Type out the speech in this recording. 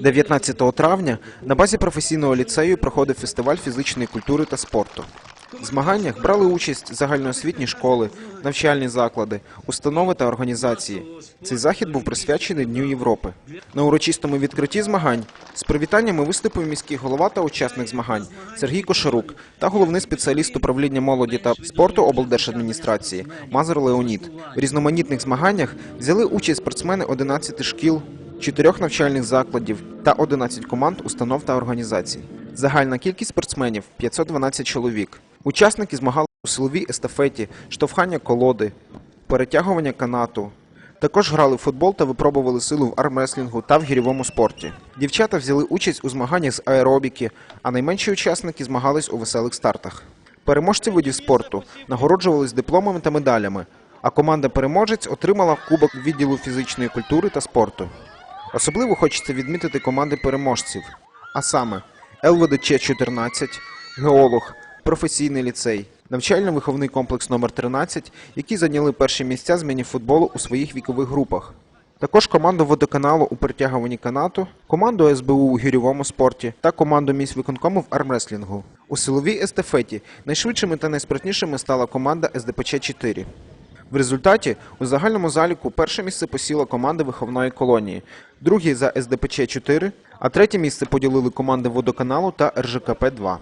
19 травня на базі професійного ліцею проходив фестиваль фізичної культури та спорту. В змаганнях брали участь загальноосвітні школи, навчальні заклади, установи та організації. Цей захід був присвячений Дню Європи. На урочистому відкритті змагань з привітаннями виступив міський голова та учасник змагань Сергій Кошарук та головний спеціаліст управління молоді та спорту облдержадміністрації Мазур Леонід. В різноманітних змаганнях взяли участь спортсмени 11 шкіл, чотирьох навчальних закладів та 11 команд, установ та організацій. Загальна кількість спортсменів 512 чоловік. Учасники змагали у силовій естафеті, штовхання колоди, перетягування канату. Також грали в футбол та випробували силу в армреслінгу та в гірьовому спорті. Дівчата взяли участь у змаганнях з аеробіки, а найменші учасники змагались у веселих стартах. Переможці видів спорту нагороджувались дипломами та медалями, а команда переможець отримала кубок відділу фізичної культури та спорту. Особливо хочеться відмітити команди переможців, а саме ЛВДЧ 14, геолог, професійний ліцей, навчально-виховний комплекс номер 13, які зайняли перші місця з міні-футболу у своїх вікових групах. Також команду водоканалу у притягуванні канату, команду СБУ у гірьовому спорті та команду міськвиконкому в армреслінгу. У силовій естафеті найшвидшими та найспритнішими стала команда СДПЧ 4. В результаті у загальному заліку перше місце посіла команда виховної колонії, друге за СДПЧ 4, а третє місце поділили команди водоканалу та РЖКП 2.